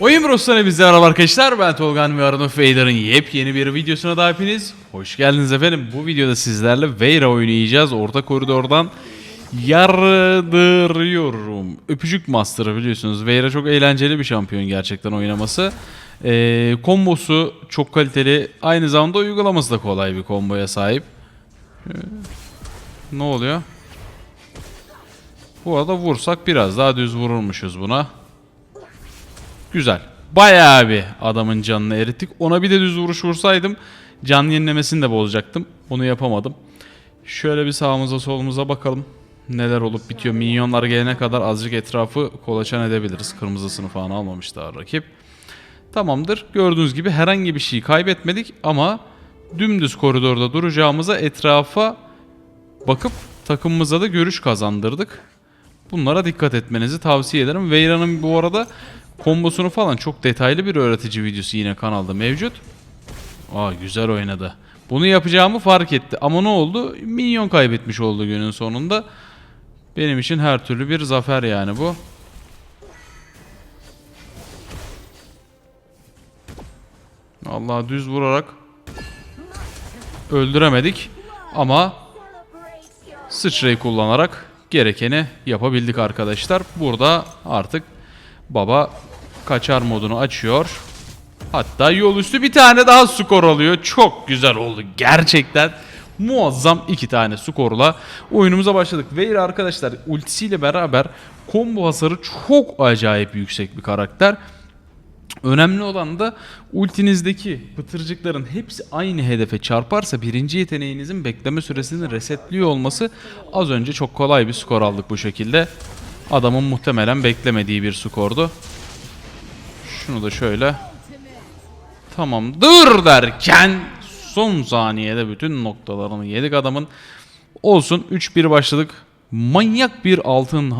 Oyun Bros'tan bizler merhaba arkadaşlar. Ben Tolgan ve Arun Vader'ın yepyeni bir videosuna da hepiniz hoş geldiniz efendim. Bu videoda sizlerle Vader oynayacağız. Orta koridordan yardırıyorum. Öpücük Master'ı biliyorsunuz. Vader çok eğlenceli bir şampiyon gerçekten oynaması. Ee, kombosu çok kaliteli. Aynı zamanda uygulaması da kolay bir komboya sahip. Ee, ne oluyor? Bu arada vursak biraz daha düz vururmuşuz buna. Güzel. Bayağı bir adamın canını erittik. Ona bir de düz vuruş vursaydım can yenilemesini de bozacaktım. Onu yapamadım. Şöyle bir sağımıza solumuza bakalım. Neler olup bitiyor. Minyonlar gelene kadar azıcık etrafı kolaçan edebiliriz. Kırmızısını falan almamış daha rakip. Tamamdır. Gördüğünüz gibi herhangi bir şey kaybetmedik ama dümdüz koridorda duracağımıza etrafa bakıp takımımıza da görüş kazandırdık. Bunlara dikkat etmenizi tavsiye ederim. Veyra'nın bu arada kombosunu falan çok detaylı bir öğretici videosu yine kanalda mevcut. Aa güzel oynadı. Bunu yapacağımı fark etti. Ama ne oldu? Minyon kaybetmiş oldu günün sonunda. Benim için her türlü bir zafer yani bu. Allah düz vurarak öldüremedik. Ama sıçrayı kullanarak gerekeni yapabildik arkadaşlar. Burada artık baba kaçar modunu açıyor. Hatta yol üstü bir tane daha skor alıyor. Çok güzel oldu gerçekten. Muazzam iki tane skorla oyunumuza başladık. Veir arkadaşlar ultisiyle beraber combo hasarı çok acayip yüksek bir karakter. Önemli olan da ultinizdeki pıtırcıkların hepsi aynı hedefe çarparsa birinci yeteneğinizin bekleme süresini resetliyor olması az önce çok kolay bir skor aldık bu şekilde. Adamın muhtemelen beklemediği bir skordu. Şunu da şöyle. Tamamdır derken son saniyede bütün noktalarını yedik adamın. Olsun 3-1 başladık. Manyak bir altın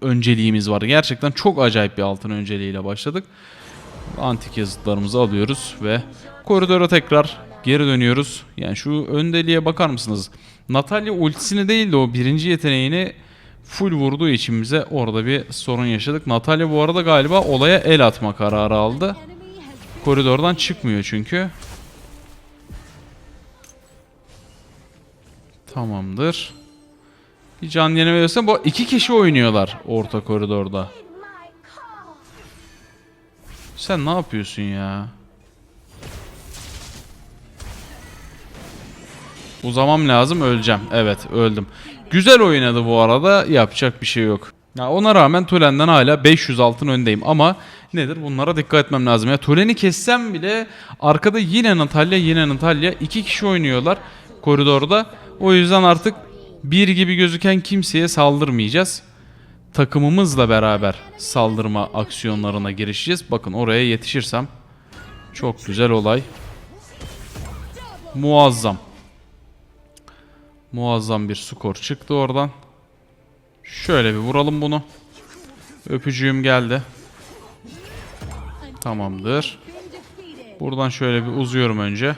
önceliğimiz var. Gerçekten çok acayip bir altın önceliğiyle başladık. Antik yazıtlarımızı alıyoruz ve koridora tekrar geri dönüyoruz. Yani şu öndeliğe bakar mısınız? Natalya ultisini değil de o birinci yeteneğini full vurduğu için bize orada bir sorun yaşadık. Natalya bu arada galiba olaya el atma kararı aldı. Koridordan çıkmıyor çünkü. Tamamdır. Bir can yeneme verirsen bu iki kişi oynuyorlar orta koridorda. Sen ne yapıyorsun ya? Uzamam lazım öleceğim. Evet öldüm. Güzel oynadı bu arada. Yapacak bir şey yok. Ya ona rağmen Tulen'den hala 500 altın öndeyim ama nedir bunlara dikkat etmem lazım. Ya Tulen'i kessem bile arkada yine Natalya yine Natalya iki kişi oynuyorlar koridorda. O yüzden artık bir gibi gözüken kimseye saldırmayacağız takımımızla beraber saldırma aksiyonlarına girişeceğiz. Bakın oraya yetişirsem çok güzel olay. Muazzam. Muazzam bir skor çıktı oradan. Şöyle bir vuralım bunu. Öpücüğüm geldi. Tamamdır. Buradan şöyle bir uzuyorum önce.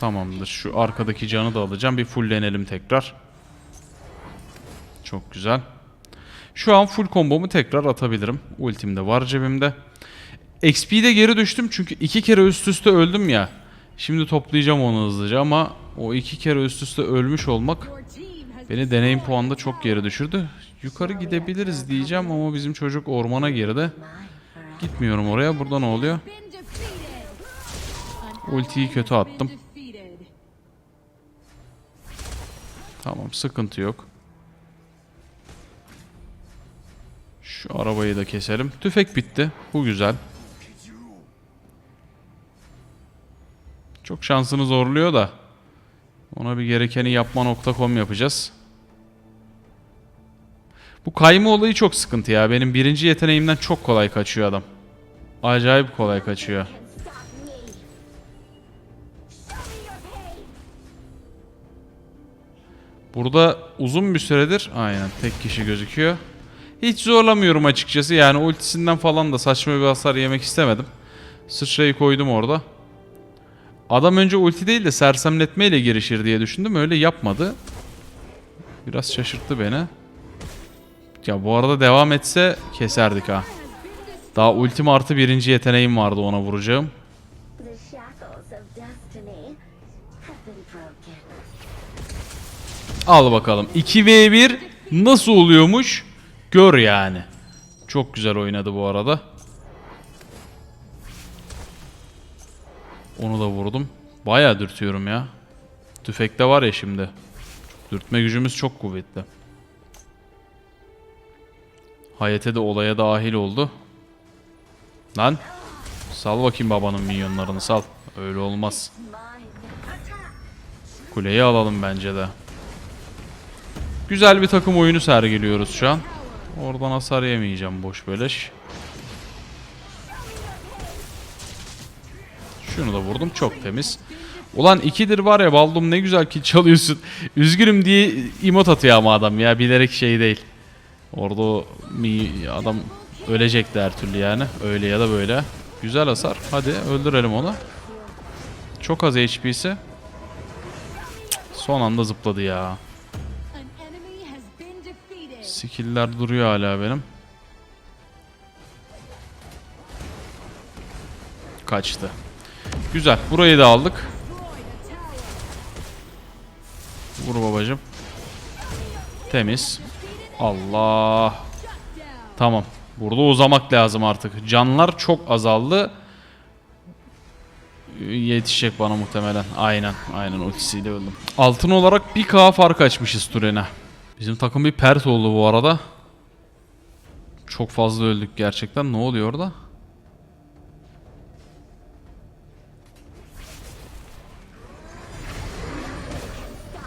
Tamamdır. Şu arkadaki canı da alacağım. Bir fulllenelim tekrar. Çok güzel. Şu an full kombomu tekrar atabilirim. Ultim de var cebimde. XP'de geri düştüm çünkü iki kere üst üste öldüm ya. Şimdi toplayacağım onu hızlıca ama o iki kere üst üste ölmüş olmak beni deneyim puanında çok geri düşürdü. Yukarı gidebiliriz diyeceğim ama bizim çocuk ormana girdi. Gitmiyorum oraya. Burada ne oluyor? Ultiyi kötü attım. Tamam sıkıntı yok. Şu arabayı da keselim. Tüfek bitti. Bu güzel. Çok şansını zorluyor da. Ona bir gerekeni yapma.com yapacağız. Bu kayma olayı çok sıkıntı ya. Benim birinci yeteneğimden çok kolay kaçıyor adam. Acayip kolay kaçıyor. Burada uzun bir süredir aynen tek kişi gözüküyor. Hiç zorlamıyorum açıkçası. Yani ultisinden falan da saçma bir hasar yemek istemedim. Sıçrayı koydum orada. Adam önce ulti değil de sersemletmeyle girişir diye düşündüm. Öyle yapmadı. Biraz şaşırttı beni. Ya bu arada devam etse keserdik ha. Daha ultim artı birinci yeteneğim vardı ona vuracağım. Al bakalım. 2v1 nasıl oluyormuş? Gör yani. Çok güzel oynadı bu arada. Onu da vurdum. Bayağı dürtüyorum ya. Tüfekte var ya şimdi. Dürtme gücümüz çok kuvvetli. Hayete de olaya dahil oldu. Lan. Sal bakayım babanın minyonlarını sal. Öyle olmaz. Kuleyi alalım bence de. Güzel bir takım oyunu sergiliyoruz şu an. Oradan hasar yemeyeceğim boş beleş. Şunu da vurdum çok temiz. Ulan ikidir var ya Baldum ne güzel ki çalıyorsun. Üzgünüm diye emot atıyor ama adam ya bilerek şey değil. Orada mi- adam ölecekti her türlü yani. Öyle ya da böyle. Güzel hasar. Hadi öldürelim onu. Çok az HP'si. Son anda zıpladı ya. Skill'ler duruyor hala benim. Kaçtı. Güzel. Burayı da aldık. Vur babacım. Temiz. Allah. Tamam. Burada uzamak lazım artık. Canlar çok azaldı. Yetişecek bana muhtemelen. Aynen. Aynen ultisiyle öldüm. Altın olarak 1k fark açmışız Turen'e. Bizim takım bir pert oldu bu arada. Çok fazla öldük gerçekten. Ne oluyor orada?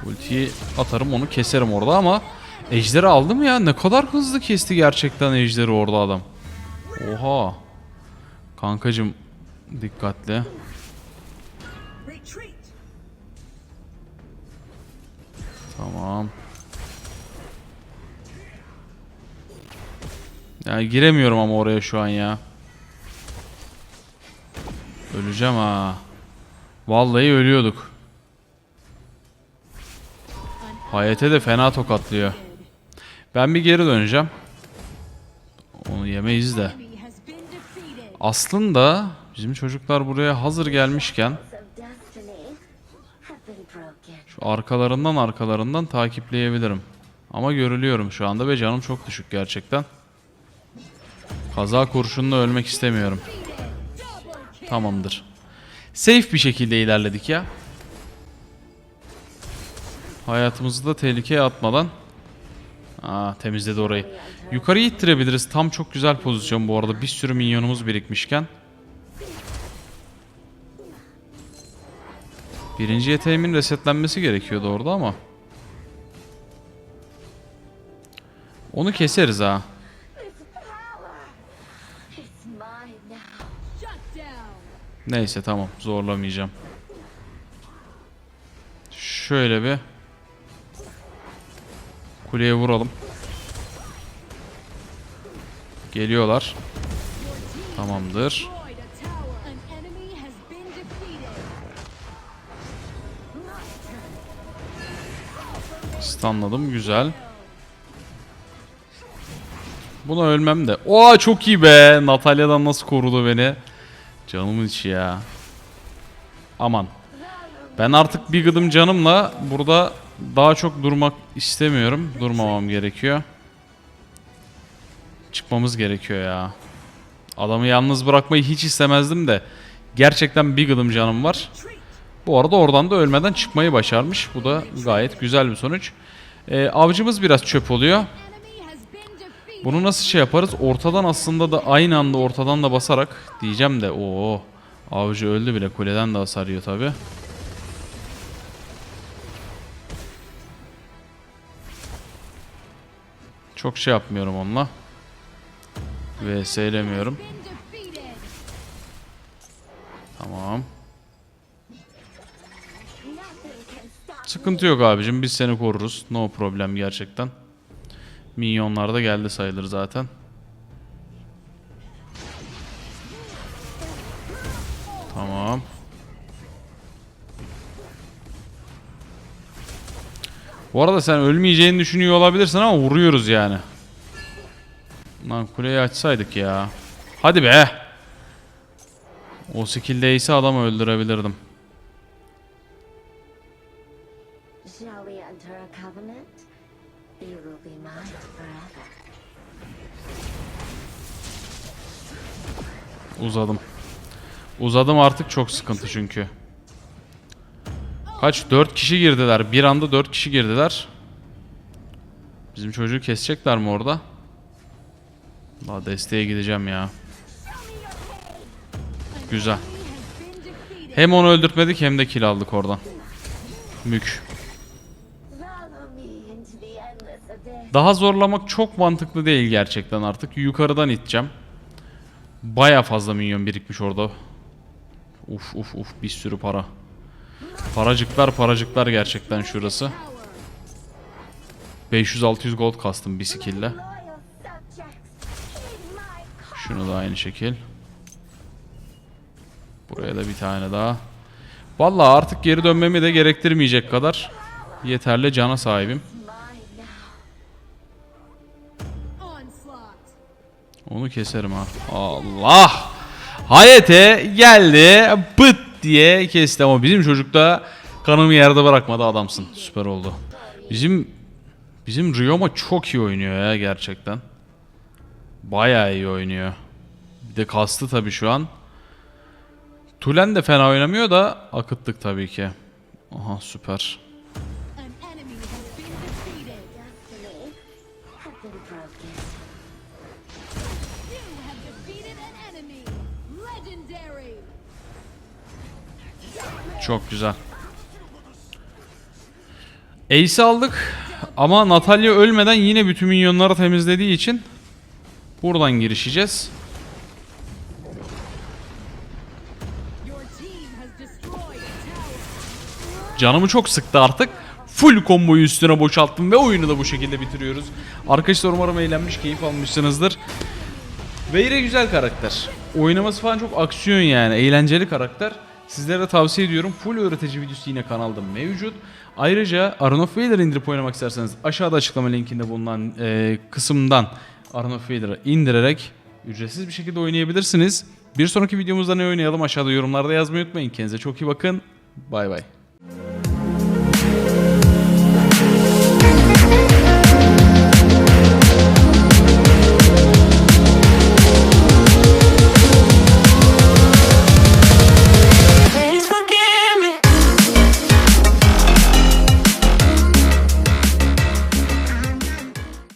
Ultiyi atarım onu keserim orada ama Ejderi aldı mı ya? Ne kadar hızlı kesti gerçekten ejderi orada adam. Oha. Kankacım dikkatli. Tamam. Ya giremiyorum ama oraya şu an ya. Öleceğim ha. Vallahi ölüyorduk. Hayete de fena tokatlıyor. Ben bir geri döneceğim. Onu yemeyiz de. Aslında bizim çocuklar buraya hazır gelmişken şu arkalarından arkalarından takipleyebilirim. Ama görülüyorum şu anda ve canım çok düşük gerçekten. Kaza kurşunla ölmek istemiyorum. Tamamdır. Safe bir şekilde ilerledik ya. Hayatımızı da tehlikeye atmadan. Aa temizledi orayı. Yukarıya ittirebiliriz. Tam çok güzel pozisyon bu arada. Bir sürü minyonumuz birikmişken. Birinci yeteneğimin resetlenmesi gerekiyordu orada ama. Onu keseriz ha. Neyse tamam zorlamayacağım. Şöyle bir kuleye vuralım. Geliyorlar. Tamamdır. Stunladım güzel. Buna ölmem de. Oha çok iyi be. Natalya'dan nasıl korudu beni. Canımın içi ya. Aman. Ben artık bir gıdım canımla burada daha çok durmak istemiyorum. Durmamam gerekiyor. Çıkmamız gerekiyor ya. Adamı yalnız bırakmayı hiç istemezdim de. Gerçekten bir gıdım canım var. Bu arada oradan da ölmeden çıkmayı başarmış. Bu da gayet güzel bir sonuç. Ee, avcımız biraz çöp oluyor. Bunu nasıl şey yaparız? Ortadan aslında da aynı anda ortadan da basarak diyeceğim de o avcı öldü bile kuleden de hasar yiyor tabi. Çok şey yapmıyorum onunla. VS'lemiyorum. Tamam. Sıkıntı yok abicim biz seni koruruz. No problem gerçekten. Minyonlar da geldi sayılır zaten. Tamam. Bu arada sen ölmeyeceğini düşünüyor olabilirsin ama vuruyoruz yani. Lan kuleyi açsaydık ya. Hadi be. O skill'deyse adamı öldürebilirdim. Uzadım. Uzadım artık çok sıkıntı çünkü. Kaç? 4 kişi girdiler. Bir anda 4 kişi girdiler. Bizim çocuğu kesecekler mi orada? Daha desteğe gideceğim ya. Güzel. Hem onu öldürtmedik hem de kill aldık oradan. Mük. Daha zorlamak çok mantıklı değil gerçekten artık. Yukarıdan iteceğim. Baya fazla minyon birikmiş orada. Uf uf uf bir sürü para. Paracıklar paracıklar gerçekten şurası. 500-600 gold kastım bir skill'le. Şunu da aynı şekil. Buraya da bir tane daha. Vallahi artık geri dönmemi de gerektirmeyecek kadar yeterli cana sahibim. Onu keserim ha. Allah! Hayete geldi. Bıt diye kesti ama bizim çocuk da kanımı yerde bırakmadı adamsın. Süper oldu. Bizim bizim Ryoma çok iyi oynuyor ya gerçekten. Bayağı iyi oynuyor. Bir de kastı tabii şu an. Tulen de fena oynamıyor da akıttık tabii ki. Aha süper. Çok güzel. Ace aldık ama Natalya ölmeden yine bütün minyonları temizlediği için buradan girişeceğiz. Canımı çok sıktı artık. Full komboyu üstüne boşalttım ve oyunu da bu şekilde bitiriyoruz. Arkadaşlar umarım eğlenmiş, keyif almışsınızdır. Veyre güzel karakter. Oynaması falan çok aksiyon yani. Eğlenceli karakter. Sizlere de tavsiye ediyorum. Full öğretici videosu yine kanalda mevcut. Ayrıca Arun of Vader indirip oynamak isterseniz aşağıda açıklama linkinde bulunan e, kısımdan Arun of Vader'ı indirerek ücretsiz bir şekilde oynayabilirsiniz. Bir sonraki videomuzda ne oynayalım aşağıda yorumlarda yazmayı unutmayın. Kendinize çok iyi bakın. Bay bay.